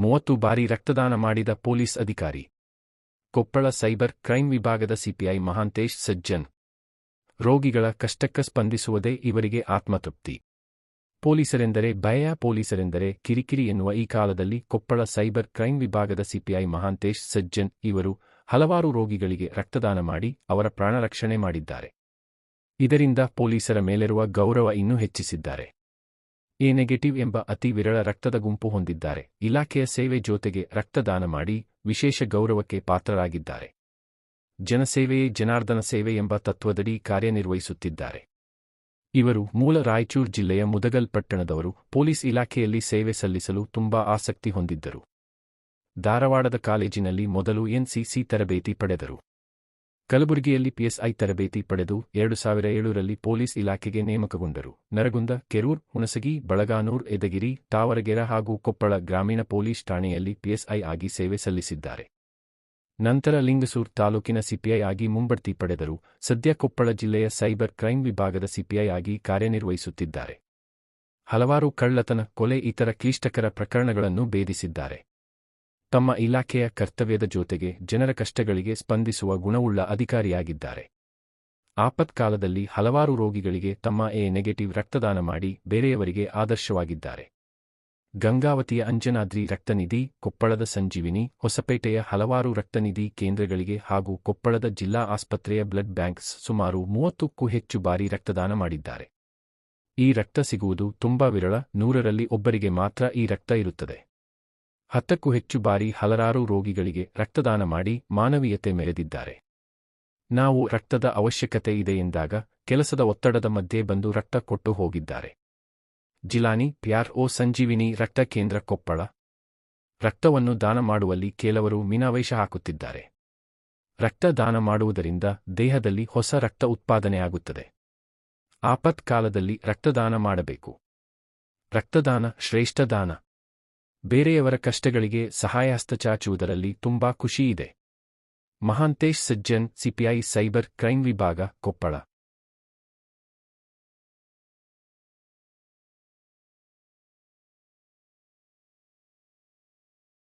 ಮೂವತ್ತು ಬಾರಿ ರಕ್ತದಾನ ಮಾಡಿದ ಪೊಲೀಸ್ ಅಧಿಕಾರಿ. ಕೊಪ್ಪಳ ಸೈಬರ್ ಕ್ರೈಂ ವಿಭಾಗದ ಸಿಪಿಐ ಮಹಾಂತೇಶ್ ಸಜ್ಜನ್. ರೋಗಿಗಳ ಕಷ್ಟಕ್ಕ ಸ್ಪಂದಿಸುವುದೇ ಇವರಿಗೆ ಆತ್ಮತೃಪ್ತಿ. ಪೊಲೀಸರೆಂದರೆ ಭಯ, ಪೊಲೀಸರೆಂದರೆ ಕಿರಿಕಿರಿ ಎನ್ನುವ ಈ ಕಾಲದಲ್ಲಿ ಕೊಪ್ಪಳ ಸೈಬರ್ ಕ್ರೈಂ ವಿಭಾಗದ ಸಿಪಿಐ ಮಹಾಂತೇಶ್ ಸಜ್ಜನ್ ಇವರು ಹಲವಾರು ರೋಗಿಗಳಿಗೆ ರಕ್ತದಾನ ಮಾಡಿ ಅವರ ಪ್ರಾಣರಕ್ಷಣೆ ಮಾಡಿದ್ದಾರೆ. ಇದರಿಂದ ಪೊಲೀಸರ ಮೇಲಿರುವ ಗೌರವ ಇನ್ನೂ ಹೆಚ್ಚಿಸಿದ್ದಾರೆ. ಎ ನೆಗೆಟಿವ್ ಎಂಬ ಅತಿ ವಿರಳ ರಕ್ತದ ಗುಂಪು ಹೊಂದಿದ್ದಾರೆ. ಇಲಾಖೆಯ ಸೇವೆ ಜೊತೆಗೆ ರಕ್ತದಾನ ಮಾಡಿ ವಿಶೇಷ ಗೌರವಕ್ಕೆ ಪಾತ್ರರಾಗಿದ್ದಾರೆ. ಜನಸೇವೆಯೇ ಜನಾರ್ದನ ಸೇವೆ ಎಂಬ ತತ್ವದಡಿ ಕಾರ್ಯನಿರ್ವಹಿಸುತ್ತಿದ್ದಾರೆ. ಇವರು ಮೂಲ ರಾಯಚೂರು ಜಿಲ್ಲೆಯ ಮುದಗಲ್ ಪಟ್ಟಣದವರು. ಪೊಲೀಸ್ ಇಲಾಖೆಯಲ್ಲಿ ಸೇವೆ ಸಲ್ಲಿಸಲು ತುಂಬಾ ಆಸಕ್ತಿ ಹೊಂದಿದ್ದರು. ಧಾರವಾಡದ ಕಾಲೇಜಿನಲ್ಲಿ ಮೊದಲು ಎನ್ಸಿಸಿ ತರಬೇತಿ ಪಡೆದರು. ಕಲಬುರಗಿಯಲ್ಲಿ ಪಿಎಸ್ಐ ತರಬೇತಿ ಪಡೆದು ಎರಡು ಸಾವಿರ ಏಳರಲ್ಲಿ ಪೊಲೀಸ್ ಇಲಾಖೆಗೆ ನೇಮಕಗೊಂಡರು. ನರಗುಂದ, ಕೆರೂರ್, ಹುಣಸಗಿ, ಬಳಗಾನೂರ್, ಎದಗಿರಿ, ತಾವರಗೆರ ಹಾಗೂ ಕೊಪ್ಪಳ ಗ್ರಾಮೀಣ ಪೊಲೀಸ್ ಠಾಣೆಯಲ್ಲಿ ಪಿಎಸ್ಐ ಆಗಿ ಸೇವೆ ಸಲ್ಲಿಸಿದ್ದಾರೆ. ನಂತರ ಲಿಂಗಸೂರ್ ತಾಲೂಕಿನ ಸಿಪಿಐ ಆಗಿ ಮುಂಬಡ್ತಿ ಪಡೆದರು. ಸದ್ಯ ಕೊಪ್ಪಳ ಜಿಲ್ಲೆಯ ಸೈಬರ್ ಕ್ರೈಂ ವಿಭಾಗದ ಸಿಪಿಐ ಆಗಿ ಕಾರ್ಯನಿರ್ವಹಿಸುತ್ತಿದ್ದಾರೆ. ಹಲವಾರು ಕಳ್ಳತನ, ಕೊಲೆ, ಇತರ ಕ್ಲಿಷ್ಟಕರ ಪ್ರಕರಣಗಳನ್ನು ಭೇದಿಸಿದ್ದಾರೆ. ತಮ್ಮ ಇಲಾಖೆಯ ಕರ್ತವ್ಯದ ಜೊತೆಗೆ ಜನರ ಕಷ್ಟಗಳಿಗೆ ಸ್ಪಂದಿಸುವ ಗುಣವುಳ್ಳ ಅಧಿಕಾರಿಯಾಗಿದ್ದಾರೆ. ಆಪತ್ಕಾಲದಲ್ಲಿ ಹಲವಾರು ರೋಗಿಗಳಿಗೆ ತಮ್ಮ ಎ ನೆಗೆಟಿವ್ ರಕ್ತದಾನ ಮಾಡಿ ಬೇರೆಯವರಿಗೆ ಆದರ್ಶವಾಗಿದ್ದಾರೆ. ಗಂಗಾವತಿಯ ಅಂಜನಾದ್ರಿ ರಕ್ತನಿಧಿ, ಕೊಪ್ಪಳದ ಸಂಜೀವಿನಿ, ಹೊಸಪೇಟೆಯ ಹಲವಾರು ರಕ್ತನಿಧಿ ಕೇಂದ್ರಗಳಿಗೆ ಹಾಗೂ ಕೊಪ್ಪಳದ ಜಿಲ್ಲಾ ಆಸ್ಪತ್ರೆಯ ಬ್ಲಡ್ ಬ್ಯಾಂಕ್ಸ್ ಸುಮಾರು ಮೂವತ್ತಕ್ಕೂ ಹೆಚ್ಚು ಬಾರಿ ರಕ್ತದಾನ ಮಾಡಿದ್ದಾರೆ. ಈ ರಕ್ತ ಸಿಗುವುದು ತುಂಬಾ ವಿರಳ, ನೂರರಲ್ಲಿ ಒಬ್ಬರಿಗೆ ಮಾತ್ರ ಈ ರಕ್ತ ಇರುತ್ತದೆ. ಹತ್ತಕ್ಕೂ ಹೆಚ್ಚು ಬಾರಿ ಹಲರಾರು ರೋಗಿಗಳಿಗೆ ರಕ್ತದಾನ ಮಾಡಿ ಮಾನವೀಯತೆ ಮೆರೆದಿದ್ದಾರೆ. ನಾವು ರಕ್ತದ ಅವಶ್ಯಕತೆ ಇದೆ ಎಂದಾಗ ಕೆಲಸದ ಒತ್ತಡದ ಮಧ್ಯೆ ಬಂದು ರಕ್ತ ಕೊಟ್ಟು ಹೋಗಿದ್ದಾರೆ. ಜಿಲಾನಿ, ಪ್ಯಾರ್ ಓ ಸಂಜೀವಿನಿ ರಕ್ತ ಕೇಂದ್ರ ಕೊಪ್ಪಳ. ರಕ್ತವನ್ನು ದಾನ ಮಾಡುವಲ್ಲಿ ಕೆಲವರು ಮೀನಾವೇಶ ಹಾಕುತ್ತಿದ್ದಾರೆ. ರಕ್ತ ದಾನ ಮಾಡುವುದರಿಂದ ದೇಹದಲ್ಲಿ ಹೊಸ ರಕ್ತ ಉತ್ಪಾದನೆಯಾಗುತ್ತದೆ ಆಪತ್ಕಾಲದಲ್ಲಿ ರಕ್ತದಾನ ಮಾಡಬೇಕು. ರಕ್ತದಾನ ಶ್ರೇಷ್ಠ ದಾನ. ಬೇರೆಯವರ ಕಷ್ಟಗಳಿಗೆ ಸಹಾಯಹಸ್ತ ಚಾಚುವುದರಲ್ಲಿ ತುಂಬಾ ಖುಷಿಯಿದೆ. Mahantesh Sajjan CPI cyber crime ವಿಭಾಗ ಕೊಪ್ಪಳ.